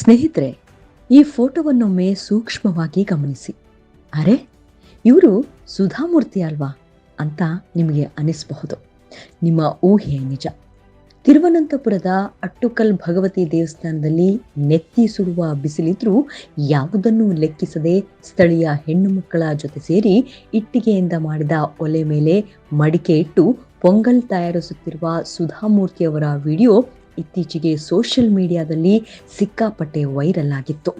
ಸ್ನೇಹಿತರೆ, ಈ ಫೋಟೋವನ್ನೊಮ್ಮೆ ಸೂಕ್ಷ್ಮವಾಗಿ ಗಮನಿಸಿ. ಅರೆ, ಇವರು ಸುಧಾಮೂರ್ತಿ ಅಲ್ವಾ ಅಂತ ನಿಮಗೆ ಅನಿಸಬಹುದು. ನಿಮ್ಮ ಊಹೆ ನಿಜ. ತಿರುವನಂತಪುರದ ಅಟ್ಟುಕಲ್ ಭಗವತಿ ದೇವಸ್ಥಾನದಲ್ಲಿ ನೆತ್ತಿ ಸುಡುವ ಬಿಸಿಲಿದ್ರೂ ಯಾವುದನ್ನೂ ಲೆಕ್ಕಿಸದೆ ಸ್ಥಳೀಯ ಹೆಣ್ಣು ಮಕ್ಕಳ ಜೊತೆ ಸೇರಿ ಇಟ್ಟಿಗೆಯಿಂದ ಮಾಡಿದ ಒಲೆ ಮೇಲೆ ಮಡಿಕೆ ಇಟ್ಟು ಪೊಂಗಲ್ ತಯಾರಿಸುತ್ತಿರುವ ಸುಧಾಮೂರ್ತಿಯವರ ವಿಡಿಯೋ ಇತ್ತೀಚೆಗೆ ಸೋಷಿಯಲ್ ಮೀಡಿಯಾದಲ್ಲಿ ಸಿಕ್ಕಾಪಟ್ಟೆ ವೈರಲ್ ಆಗಿತ್ತು.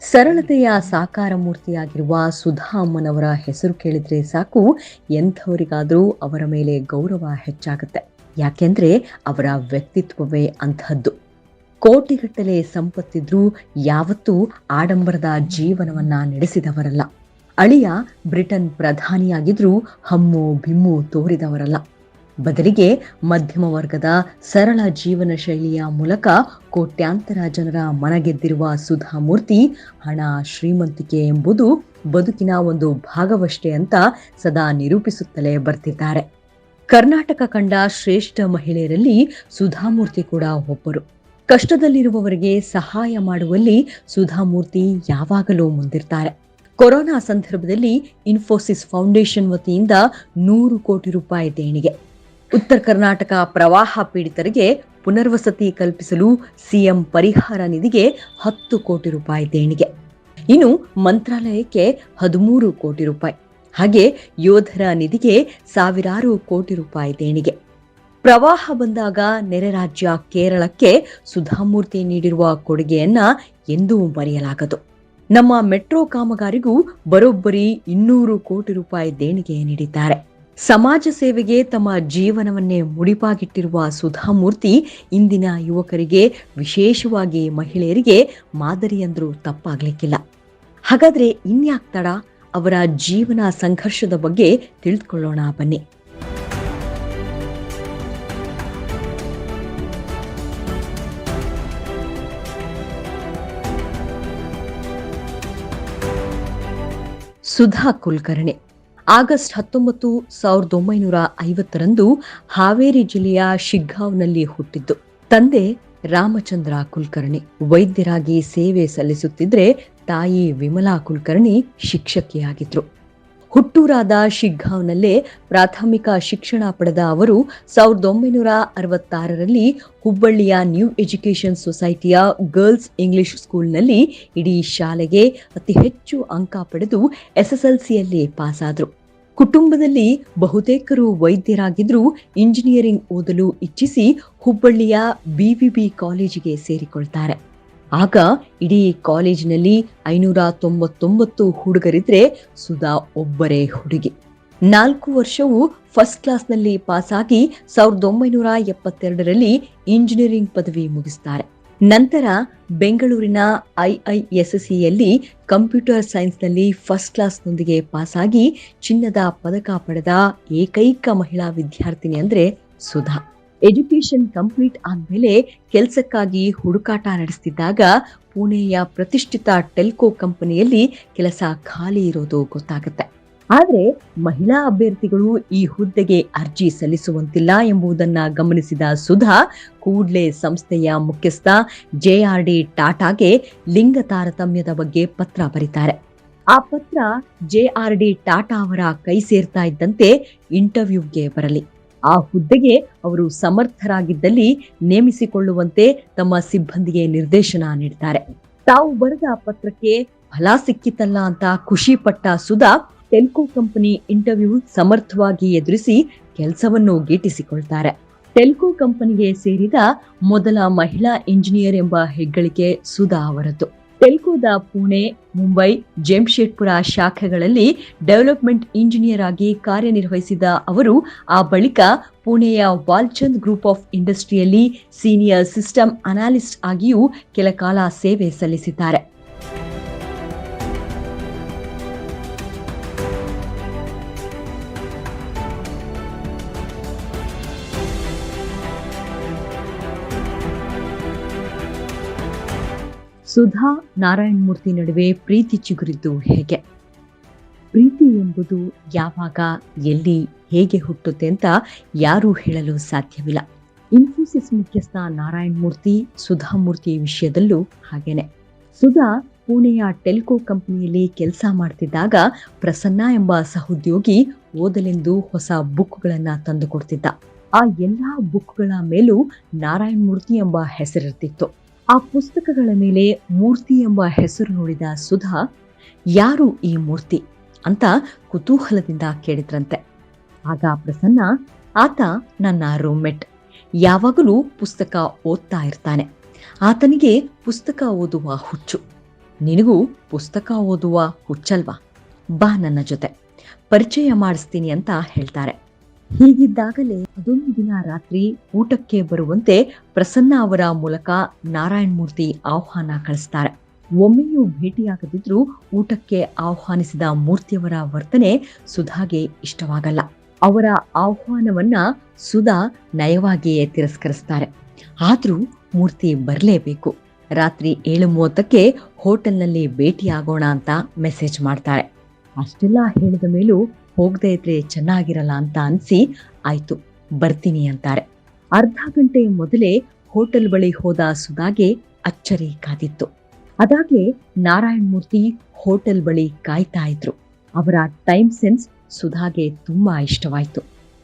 ಸರಳತೆಯ ಸಾಕಾರ ಮೂರ್ತಿಯಾಗಿರುವ ಸುಧಾ ಅಮ್ಮನವರ ಹೆಸರು ಕೇಳಿದ್ರೆ ಸಾಕು, ಎಂಥವರಿಗಾದರೂ ಅವರ ಮೇಲೆ ಗೌರವ ಹೆಚ್ಚಾಗುತ್ತೆ. ಯಾಕೆಂದ್ರೆ ಅವರ ವ್ಯಕ್ತಿತ್ವವೇ ಅಂಥದ್ದು. ಕೋಟಿಗಟ್ಟಲೆ ಸಂಪತ್ತಿದ್ರೂ ಯಾವತ್ತೂ ಆಡಂಬರದ ಜೀವನವನ್ನ ನಡೆಸಿದವರಲ್ಲ. ಅಳಿಯ ಬ್ರಿಟನ್ ಪ್ರಧಾನಿಯಾಗಿದ್ರೂ ಹಮ್ಮು ಬಿಮ್ಮು ತೋರಿದವರಲ್ಲ. ಬದಲಿಗೆ ಮಧ್ಯಮ ವರ್ಗದ ಸರಳ ಜೀವನ ಶೈಲಿಯ ಮೂಲಕ ಕೋಟ್ಯಾಂತರ ಜನರ ಮನಗೆದ್ದಿರುವ ಸುಧಾಮೂರ್ತಿ ಹಣ ಶ್ರೀಮಂತಿಕೆ ಎಂಬುದು ಬದುಕಿನ ಒಂದು ಭಾಗವಷ್ಟೇ ಅಂತ ಸದಾ ನಿರೂಪಿಸುತ್ತಲೇ ಬರ್ತಿದ್ದಾರೆ. ಕರ್ನಾಟಕ ಕಂಡ ಶ್ರೇಷ್ಠ ಮಹಿಳೆಯರಲ್ಲಿ ಸುಧಾಮೂರ್ತಿ ಕೂಡ ಒಬ್ಬರು. ಕಷ್ಟದಲ್ಲಿರುವವರಿಗೆ ಸಹಾಯ ಮಾಡುವಲ್ಲಿ ಸುಧಾಮೂರ್ತಿ ಯಾವಾಗಲೂ ಮುಂದಿರ್ತಾರೆ. ಕೊರೋನಾ ಸಂದರ್ಭದಲ್ಲಿ ಇನ್ಫೋಸಿಸ್ ಫೌಂಡೇಶನ್ ವತಿಯಿಂದ ನೂರು ಕೋಟಿ ರೂಪಾಯಿ ದೇಣಿಗೆ. ಉತ್ತರ ಕರ್ನಾಟಕ ಪ್ರವಾಹ ಪೀಡಿತರಿಗೆ ಪುನರ್ವಸತಿ ಕಲ್ಪಿಸಲು ಸಿಎಂ ಪರಿಹಾರ ನಿಧಿಗೆ ಹತ್ತು ಕೋಟಿ ರೂಪಾಯಿ ದೇಣಿಗೆ. ಇನ್ನು ಮಂತ್ರಾಲಯಕ್ಕೆ ಹದಿಮೂರು ಕೋಟಿ ರೂಪಾಯಿ. ಹಾಗೆ ಯೋಧರ ನಿಧಿಗೆ ಸಾವಿರಾರು ಕೋಟಿ ರೂಪಾಯಿ ದೇಣಿಗೆ. ಪ್ರವಾಹ ಬಂದಾಗ ನೆರೆ ರಾಜ್ಯ ಕೇರಳಕ್ಕೆ ಸುಧಾಮೂರ್ತಿ ನೀಡಿರುವ ಕೊಡುಗೆಯನ್ನ ಎಂದೂ ಮರೆಯಲಾಗದು. ನಮ್ಮ ಮೆಟ್ರೋ ಕಾಮಗಾರಿಗೂ ಬರೋಬ್ಬರಿ ಇನ್ನೂರು ಕೋಟಿ ರೂಪಾಯಿ ದೇಣಿಗೆ ನೀಡಿದ್ದಾರೆ. ಸಮಾಜ ಸೇವೆಗೆ ತಮ್ಮ ಜೀವನವನ್ನೇ ಮುಡಿಪಾಗಿಟ್ಟಿರುವ ಸುಧಾಮೂರ್ತಿ ಇಂದಿನ ಯುವಕರಿಗೆ, ವಿಶೇಷವಾಗಿ ಮಹಿಳೆಯರಿಗೆ ಮಾದರಿ ಅಂದರೂ ತಪ್ಪಾಗ್ಲಿಕ್ಕಿಲ್ಲ. ಹಾಗಾದ್ರೆ ಇನ್ಯಾಕ್ ತಡ? ಅವರ ಜೀವನ ಸಂಘರ್ಷದ ಬಗ್ಗೆ ತಿಳಿದುಕೊಳ್ಳೋಣ ಬನ್ನಿ. ಸುಧಾ ಕುಲಕರ್ಣಿ ಆಗಸ್ಟ್ ಹತ್ತೊಂಬತ್ತು ಸಾವಿರದ ಒಂಬೈನೂರ ಐವತ್ತರಂದು ಹಾವೇರಿ ಜಿಲ್ಲೆಯ ಶಿಗ್ಗಾಂವ್ನಲ್ಲಿ ಹುಟ್ಟಿದ್ದು. ತಂದೆ ರಾಮಚಂದ್ರ ಕುಲಕರ್ಣಿ. ವೈದ್ಯರಾಗಿ ಸೇವೆ ಸಲ್ಲಿಸುತ್ತಿದ್ರೆ ತಾಯಿ ವಿಮಲಾ ಕುಲಕರ್ಣಿ ಶಿಕ್ಷಕಿಯಾಗಿದ್ರು. ಹುಟ್ಟೂರಾದ ಶಿಗ್ಗಾಂವ್ನಲ್ಲೇ ಪ್ರಾಥಮಿಕ ಶಿಕ್ಷಣ ಪಡೆದ ಅವರು ಸಾವಿರದ ಒಂಬೈನೂರ ಅರವತ್ತಾರರಲ್ಲಿ ಹುಬ್ಬಳ್ಳಿಯ ನ್ಯೂ ಎಜುಕೇಷನ್ ಸೊಸೈಟಿಯ ಗರ್ಲ್ಸ್ ಇಂಗ್ಲಿಷ್ ಸ್ಕೂಲ್ನಲ್ಲಿ ಇಡೀ ಶಾಲೆಗೆ ಅತಿ ಹೆಚ್ಚು ಅಂಕ ಪಡೆದು ಎಸ್ಎಸ್ಎಲ್ಸಿಯಲ್ಲಿ ಪಾಸಾದರು. ಕುಟುಂಬದಲ್ಲಿ ಬಹುತೇಕರು ವೈದ್ಯರಾಗಿದ್ದರೂ ಇಂಜಿನಿಯರಿಂಗ್ ಓದಲು ಇಚ್ಛಿಸಿ ಹುಬ್ಬಳ್ಳಿಯ ಬಿವಿಬಿ ಕಾಲೇಜಿಗೆ ಸೇರಿಕೊಳ್ತಾರೆ. ಆಗ ಇಡೀ ಕಾಲೇಜಿನಲ್ಲಿ ಐನೂರ ತೊಂಬತ್ತೊಂಬತ್ತು ಹುಡುಗರಿದ್ರೆ ಸುಧಾ ಒಬ್ಬರೇ ಹುಡುಗಿ. ನಾಲ್ಕು ವರ್ಷವು ಫಸ್ಟ್ ಕ್ಲಾಸ್ನಲ್ಲಿ ಪಾಸಾಗಿ ಸಾವಿರದ ಒಂಬೈನೂರ ಎಪ್ಪತ್ತೆರಡರಲ್ಲಿ ಇಂಜಿನಿಯರಿಂಗ್ ಪದವಿ ಮುಗಿಸ್ತಾರೆ. ನಂತರ ಬೆಂಗಳೂರಿನ ಐಐಎಸ್ಸಿಯಲ್ಲಿ ಕಂಪ್ಯೂಟರ್ ಸೈನ್ಸ್ನಲ್ಲಿ ಫಸ್ಟ್ ಕ್ಲಾಸ್ನೊಂದಿಗೆ ಪಾಸಾಗಿ ಚಿನ್ನದ ಪದಕ ಪಡೆದ ಏಕೈಕ ಮಹಿಳಾ ವಿದ್ಯಾರ್ಥಿನಿ ಅಂದರೆ ಸುಧಾ. ಎಜುಕೇಶನ್ ಕಂಪ್ಲೀಟ್ ಆದ್ಮೇಲೆ ಕೆಲಸಕ್ಕಾಗಿ ಹುಡುಕಾಟ ನಡೆಸ್ತಿದ್ದಾಗ ಪುಣೆಯ ಪ್ರತಿಷ್ಠಿತ ಟೆಲ್ಕೋ ಕಂಪನಿಯಲ್ಲಿ ಕೆಲಸ ಖಾಲಿ ಇರೋದು ಗೊತ್ತಾಗುತ್ತೆ. ಆದರೆ ಮಹಿಳಾ ಅಭ್ಯರ್ಥಿಗಳು ಈ ಹುದ್ದೆಗೆ ಅರ್ಜಿ ಸಲ್ಲಿಸುವಂತಿಲ್ಲ ಎಂಬುದನ್ನ ಗಮನಿಸಿದ ಸುಧಾ, ಕೂಡ್ಲೆ ಸಂಸ್ಥೆಯ ಮುಖ್ಯಸ್ಥ ಜೆಆರ್ ಡಿ ಟಾಟಾಗೆ ಲಿಂಗ ತಾರತಮ್ಯದ ಬಗ್ಗೆ ಪತ್ರ ಬರೀತಾರೆ. ಆ ಪತ್ರ ಜೆಆರ್ ಡಿ ಟಾಟಾ ಅವರ ಕೈ ಸೇರ್ತಾ ಇದ್ದಂತೆ ಇಂಟರ್ವ್ಯೂಗೆ ಬರಲಿ. ಆ ಹುದ್ದೆಗೆ ಅವರು ಸಮರ್ಥರಾಗಿದ್ದಲ್ಲಿ ನೇಮಿಸಿಕೊಳ್ಳುವಂತೆ ತಮ್ಮ ಸಿಬ್ಬಂದಿಗೆ ನಿರ್ದೇಶನ ನೀಡ್ತಾರೆ. ತಾವು ಬರೆದ ಪತ್ರಕ್ಕೆ ಫಲ ಸಿಕ್ಕಿತಲ್ಲ ಅಂತ ಖುಷಿ ಪಟ್ಟ ಸುಧಾ ಟೆಲ್ಕೋ ಕಂಪನಿ ಇಂಟರ್ವ್ಯೂ ಸಮರ್ಥವಾಗಿ ಎದುರಿಸಿ ಕೆಲಸವನ್ನು ಗೀಟಿಸಿಕೊಳ್ತಾರೆ. ಟೆಲ್ಕೋ ಕಂಪನಿಗೆ ಸೇರಿದ ಮೊದಲ ಮಹಿಳಾ ಇಂಜಿನಿಯರ್ ಎಂಬ ಹೆಗ್ಗಳಿಕೆ ಸುಧಾ ಅವರದ್ದು ಟೆಲ್ಕೋದ ಪುಣೆ, ಮುಂಬೈ ಜೆಮ್ಶೆಡ್ಪುರ ಶಾಖೆಗಳಲ್ಲಿ ಡೆವಲಪ್ಮೆಂಟ್ ಇಂಜಿನಿಯರ್ ಆಗಿ ಕಾರ್ಯನಿರ್ವಹಿಸಿದ ಅವರು, ಆ ಬಳಿಕ ಪುಣೆಯ ವಾಲ್ಚಂದ್ ಗ್ರೂಪ್ ಆಫ್ ಇಂಡಸ್ಟ್ರಿಯಲ್ಲಿ ಸೀನಿಯರ್ ಸಿಸ್ಟಮ್ ಅನಾಲಿಸ್ಟ್ ಆಗಿಯೂ ಕೆಲ ಕಾಲ ಸೇವೆ ಸಲ್ಲಿಸಿದ್ದಾರೆ. ಸುಧಾ ನಾರಾಯಣಮೂರ್ತಿ ನಡುವೆ ಪ್ರೀತಿ ಚಿಗುರಿದ್ದು ಹೇಗೆ? ಪ್ರೀತಿ ಎಂಬುದು ಯಾವಾಗ, ಎಲ್ಲಿ, ಹೇಗೆ ಹುಟ್ಟುತ್ತೆ ಅಂತ ಯಾರೂ ಹೇಳಲು ಸಾಧ್ಯವಿಲ್ಲ. ಇನ್ಫೋಸಿಸ್ ಮುಖ್ಯಸ್ಥ ನಾರಾಯಣ್ಮೂರ್ತಿ ಸುಧಾ ಮೂರ್ತಿ ವಿಷಯದಲ್ಲೂ ಹಾಗೇನೆ. ಸುಧಾ ಪುಣೆಯ ಟೆಲ್ಕೋ ಕಂಪನಿಯಲ್ಲಿ ಕೆಲಸ ಮಾಡ್ತಿದ್ದಾಗ ಪ್ರಸನ್ನ ಎಂಬ ಸಹೋದ್ಯೋಗಿ ಓದಲೆಂದು ಹೊಸ ಬುಕ್ಗಳನ್ನ ತಂದುಕೊಡ್ತಿದ್ದ. ಆ ಎಲ್ಲಾ ಬುಕ್ಗಳ ಮೇಲೂ ನಾರಾಯಣ ಮೂರ್ತಿ ಎಂಬ ಹೆಸರಿರ್ತಿತ್ತು. ಆ ಪುಸ್ತಕಗಳ ಮೇಲೆ ಮೂರ್ತಿ ಎಂಬ ಹೆಸರು ನೋಡಿದ ಸುಧಾ, ಯಾರು ಈ ಮೂರ್ತಿ? ಅಂತ ಕುತೂಹಲದಿಂದ ಕೇಳಿದ್ರಂತೆ. ಆಗ ಪ್ರಸನ್ನ, ಆತ ನನ್ನ ರೂಮ್ಮೇಟ್. ಯಾವಾಗಲೂ ಪುಸ್ತಕ ಓದ್ತಾ ಇರ್ತಾನೆ. ಆತನಿಗೆ ಪುಸ್ತಕ ಓದುವ ಹುಚ್ಚು. ನಿನಗೂ ಪುಸ್ತಕ ಓದುವ ಹುಚ್ಚಲ್ವಾ? ಬಾ ನನ್ನ ಜೊತೆ. ಪರಿಚಯ ಮಾಡಿಸ್ತೀನಿ ಅಂತ ಹೇಳ್ತಾರೆ. ಹೀಗಿದ್ದಾಗಲೇ ಅದೊಂದು ದಿನ ರಾತ್ರಿ ಊಟಕ್ಕೆ ಬರುವಂತೆ ಪ್ರಸನ್ನ ಅವರ ಮೂಲಕ ನಾರಾಯಣ ಮೂರ್ತಿ ಆಹ್ವಾನ ಕಳಿಸ್ತಾರೆ. ಒಮ್ಮೆಯೂ ಭೇಟಿಯಾಗದಿದ್ರೂ ಊಟಕ್ಕೆ ಆಹ್ವಾನಿಸಿದ ಮೂರ್ತಿಯವರ ವರ್ತನೆ ಸುಧಾಗೆ ಇಷ್ಟವಾಗಲ್ಲ. ಅವರ ಆಹ್ವಾನವನ್ನ ಸುಧಾ ನಯವಾಗಿಯೇ ತಿರಸ್ಕರಿಸ್ತಾರೆ. ಆದ್ರೂ ಮೂರ್ತಿ ಬರಲೇಬೇಕು. ರಾತ್ರಿ ಏಳು ಮೂವತ್ತಕ್ಕೆ ಹೋಟೆಲ್ನಲ್ಲಿ ಭೇಟಿಯಾಗೋಣ ಅಂತ ಮೆಸೇಜ್ ಮಾಡ್ತಾರೆ. ಅಷ್ಟೆಲ್ಲ ಹೇಳಿದ ಮೇಲೂ ಹೋಗದೆ ಇದ್ರೆ ಚೆನ್ನಾಗಿರಲ್ಲ ಅಂತ ಅನ್ಸಿ ಆಯ್ತು, ಬರ್ತೀನಿ ಅಂತಾರೆ. ಅರ್ಧ ಗಂಟೆ ಮೊದಲೇ ಹೋಟೆಲ್ ಬಳಿ ಹೋದ ಸುಧಾಗೆ ಅಚ್ಚರಿ ಕಾದಿತ್ತು. ಅದಾಗ್ಲೇ ನಾರಾಯಣ ಮೂರ್ತಿ ಹೋಟೆಲ್ ಬಳಿ ಕಾಯ್ತಾ ಇದ್ರು. ಅವರ ಟೈಮ್ ಸೆನ್ಸ್ ಸುಧಾಗೆ ತುಂಬಾ ಇಷ್ಟವಾಯ್ತು.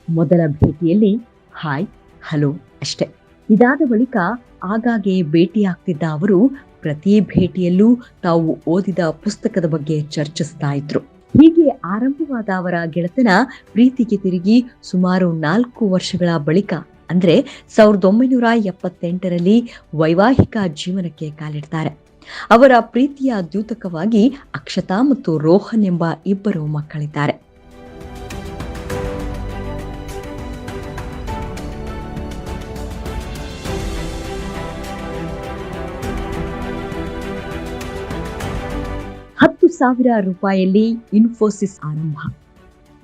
ಮೊದಲ ಭೇಟಿಯಲ್ಲಿ, ಹಾಯ್, ಹಲೋ ಅಷ್ಟೆ. ಇದಾದ ಬಳಿಕ ಆಗಾಗ್ಗೆ ಭೇಟಿಯಾಗ್ತಿದ್ದ ಅವರು ಪ್ರತಿ ಭೇಟಿಯಲ್ಲೂ ತಾವು ಓದಿದ ಪುಸ್ತಕದ ಬಗ್ಗೆ ಚರ್ಚಿಸ್ತಾ ಇದ್ರು. ಹೀಗೆ ಆರಂಭವಾದ ಅವರ ಗೆಳೆತನ ಪ್ರೀತಿಗೆ ತಿರುಗಿ ಸುಮಾರು ನಾಲ್ಕು ವರ್ಷಗಳ ಬಳಿಕ, ಅಂದ್ರೆ ಸಾವಿರದ ಒಂಬೈನೂರ ಎಪ್ಪತ್ತೆಂಟರಲ್ಲಿ ವೈವಾಹಿಕ ಜೀವನಕ್ಕೆ ಕಾಲಿಡ್ತಾರೆ. ಅವರ ಪ್ರೀತಿಯ ದ್ಯೂತಕವಾಗಿ ಅಕ್ಷತಾ ಮತ್ತು ರೋಹನ್ ಎಂಬ ಇಬ್ಬರು ಮಕ್ಕಳಿದ್ದಾರೆ. ಹತ್ತು ಸಾವಿರ ರೂಪಾಯಲ್ಲಿ ಇನ್ಫೋಸಿಸ್ ಆರಂಭ.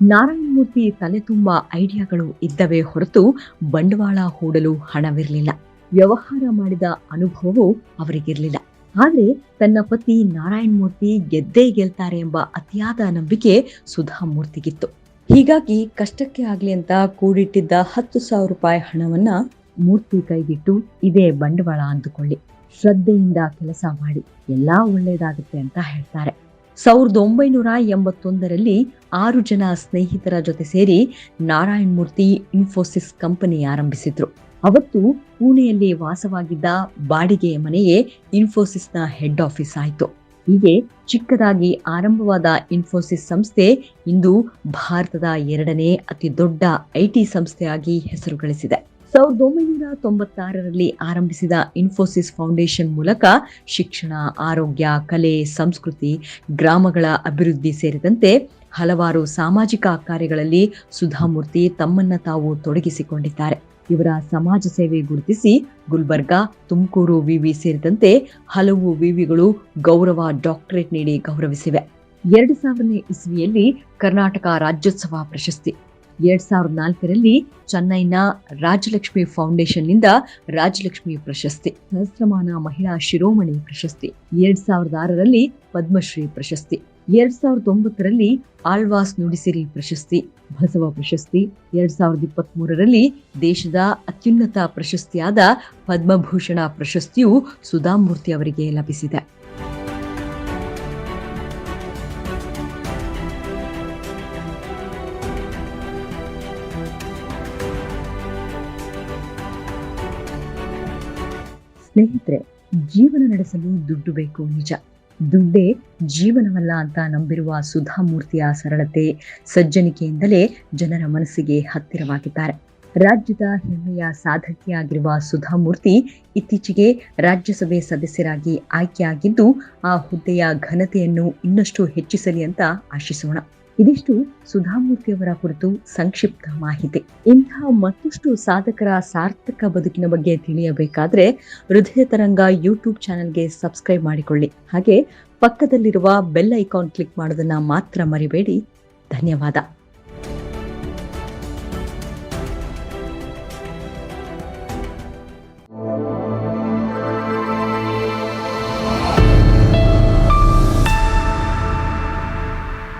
ನಾರಾಯಣಮೂರ್ತಿ ತಲೆ ತುಂಬ ಐಡಿಯಾಗಳು ಇದ್ದವೇ ಹೊರತು ಬಂಡವಾಳ ಹೂಡಲು ಹಣವಿರಲಿಲ್ಲ. ವ್ಯವಹಾರ ಮಾಡಿದ ಅನುಭವವು ಅವರಿಗಿರಲಿಲ್ಲ. ಆದ್ರೆ ತನ್ನ ಪತಿ ನಾರಾಯಣಮೂರ್ತಿ ಗೆದ್ದೇ ಗೆಲ್ತಾರೆ ಎಂಬ ಅತಿಯಾದ ನಂಬಿಕೆ ಸುಧಾ ಮೂರ್ತಿಗಿತ್ತು ಹೀಗಾಗಿ ಕಷ್ಟಕ್ಕೆ ಆಗ್ಲಿ ಅಂತ ಕೂಡಿಟ್ಟಿದ್ದ ಹತ್ತು ಸಾವಿರ ರೂಪಾಯಿ ಹಣವನ್ನ ಮೂರ್ತಿ ಕೈಗಿಟ್ಟು ಇದೇ ಬಂಡವಾಳ ಅಂದುಕೊಳ್ಳಿ. ಶ್ರದ್ಧೆಯಿಂದ ಕೆಲಸ ಮಾಡಿ. ಎಲ್ಲಾ ಒಳ್ಳೇದಾಗುತ್ತೆ ಅಂತ ಹೇಳ್ತಾರೆ. ಸಾವಿರದ ಒಂಬೈನೂರ ಎಂಬತ್ತೊಂದರಲ್ಲಿ ಆರು ಜನ ಸ್ನೇಹಿತರ ಜೊತೆ ಸೇರಿ ನಾರಾಯಣ್ ಮೂರ್ತಿ ಇನ್ಫೋಸಿಸ್ ಕಂಪನಿ ಆರಂಭಿಸಿದ್ರು. ಅವತ್ತು ಪುಣೆಯಲ್ಲಿ ವಾಸವಾಗಿದ್ದ ಬಾಡಿಗೆಯ ಮನೆಯೇ ಇನ್ಫೋಸಿಸ್ನ ಹೆಡ್ ಆಫೀಸ್ ಆಯಿತು. ಹೀಗೆ ಚಿಕ್ಕದಾಗಿ ಆರಂಭವಾದ ಇನ್ಫೋಸಿಸ್ ಸಂಸ್ಥೆ ಇಂದು ಭಾರತದ ಎರಡನೇ ಅತಿ ದೊಡ್ಡ ಐಟಿ ಸಂಸ್ಥೆಯಾಗಿ ಹೆಸರು ಗಳಿಸಿದೆ ಸಾವಿರದ ಒಂಬೈನೂರ ತೊಂಬತ್ತಾರರಲ್ಲಿ ಆರಂಭಿಸಿದ ಇನ್ಫೋಸಿಸ್ ಫೌಂಡೇಶನ್ ಮೂಲಕ ಶಿಕ್ಷಣ, ಆರೋಗ್ಯ, ಕಲೆ, ಸಂಸ್ಕೃತಿ, ಗ್ರಾಮಗಳ ಅಭಿವೃದ್ಧಿ ಸೇರಿದಂತೆ ಹಲವಾರು ಸಾಮಾಜಿಕ ಕಾರ್ಯಗಳಲ್ಲಿ ಸುಧಾಮೂರ್ತಿ ತಮ್ಮನ್ನ ತಾವು ತೊಡಗಿಸಿಕೊಂಡಿದ್ದಾರೆ. ಇವರ ಸಮಾಜ ಸೇವೆ ಗುರುತಿಸಿ ಗುಲ್ಬರ್ಗಾ, ತುಮಕೂರು ವಿವಿ ಸೇರಿದಂತೆ ಹಲವು ವಿವಿಗಳು ಗೌರವ ಡಾಕ್ಟರೇಟ್ ನೀಡಿ ಗೌರವಿಸಿವೆ. ಎರಡು ಸಾವಿರನೇ ಇಸ್ವಿಯಲ್ಲಿ ಕರ್ನಾಟಕ ರಾಜ್ಯೋತ್ಸವ ಪ್ರಶಸ್ತಿ. ಎರಡ್ ಸಾವಿರದ ನಾಲ್ಕರಲ್ಲಿ ಚೆನ್ನೈನ ರಾಜಲಕ್ಷ್ಮಿ ಫೌಂಡೇಶನ್ನಿಂದ ರಾಜಲಕ್ಷ್ಮಿ ಪ್ರಶಸ್ತಿ, ಸಹಸ್ರಮಾನ ಮಹಿಳಾ ಶಿರೋಮಣಿ ಪ್ರಶಸ್ತಿ, ಎರಡ್ ಸಾವಿರದ ಆರರಲ್ಲಿ ಪದ್ಮಶ್ರೀ ಪ್ರಶಸ್ತಿ, ಎರಡ್ ಸಾವಿರದ ಒಂಬತ್ತರಲ್ಲಿ ಆಳ್ವಾಸ್ ನುಡಿಸಿರಿ ಪ್ರಶಸ್ತಿ, ಬಸವ ಪ್ರಶಸ್ತಿ, ಎರಡ್ ಸಾವಿರದ ಇಪ್ಪತ್ತ್ ಮೂರರಲ್ಲಿ ದೇಶದ ಅತ್ಯುನ್ನತ ಪ್ರಶಸ್ತಿಯಾದ ಪದ್ಮಭೂಷಣ ಪ್ರಶಸ್ತಿಯು ಸುಧಾಮೂರ್ತಿ ಅವರಿಗೆ ಲಭಿಸಿದೆ. ಸ್ನೇಹಿತರೆ, ಜೀವನ ನಡೆಸಲು ದುಡ್ಡು ಬೇಕು ನಿಜ. ದುಡ್ಡೇ ಜೀವನವಲ್ಲ ಅಂತ ನಂಬಿರುವ ಸುಧಾಮೂರ್ತಿಯ ಸರಳತೆ ಸಜ್ಜನಿಕೆಯಿಂದಲೇ ಜನರ ಮನಸ್ಸಿಗೆ ಹತ್ತಿರವಾಗಿದ್ದಾರೆ. ರಾಜ್ಯದ ಹೆಮ್ಮೆಯ ಸಾಧಕಿಯಾಗಿರುವ ಸುಧಾಮೂರ್ತಿ ಇತ್ತೀಚೆಗೆ ರಾಜ್ಯಸಭೆ ಸದಸ್ಯರಾಗಿ ಆಯ್ಕೆಯಾಗಿದ್ದು, ಆ ಹುದ್ದೆಯ ಘನತೆಯನ್ನು ಇನ್ನಷ್ಟು ಹೆಚ್ಚಿಸಲಿ ಅಂತ ಆಶಿಸೋಣ. ಇದಿಷ್ಟು ಸುಧಾಮೂರ್ತಿಯವರ ಕುರಿತು ಸಂಕ್ಷಿಪ್ತ ಮಾಹಿತಿ. ಇಂತಹ ಮತ್ತಷ್ಟು ಸಾಧಕರ ಸಾರ್ಥಕ ಬದುಕಿನ ಬಗ್ಗೆ ತಿಳಿಯಬೇಕಾದ್ರೆ ಹೃದಯ ತರಂಗ ಯೂಟ್ಯೂಬ್ ಚಾನೆಲ್ಗೆ ಸಬ್ಸ್ಕ್ರೈಬ್ ಮಾಡಿಕೊಳ್ಳಿ. ಹಾಗೆ ಪಕ್ಕದಲ್ಲಿರುವ ಬೆಲ್ ಐಕಾನ್ ಕ್ಲಿಕ್ ಮಾಡೋದನ್ನ ಮಾತ್ರ ಮರಿಬೇಡಿ. ಧನ್ಯವಾದ.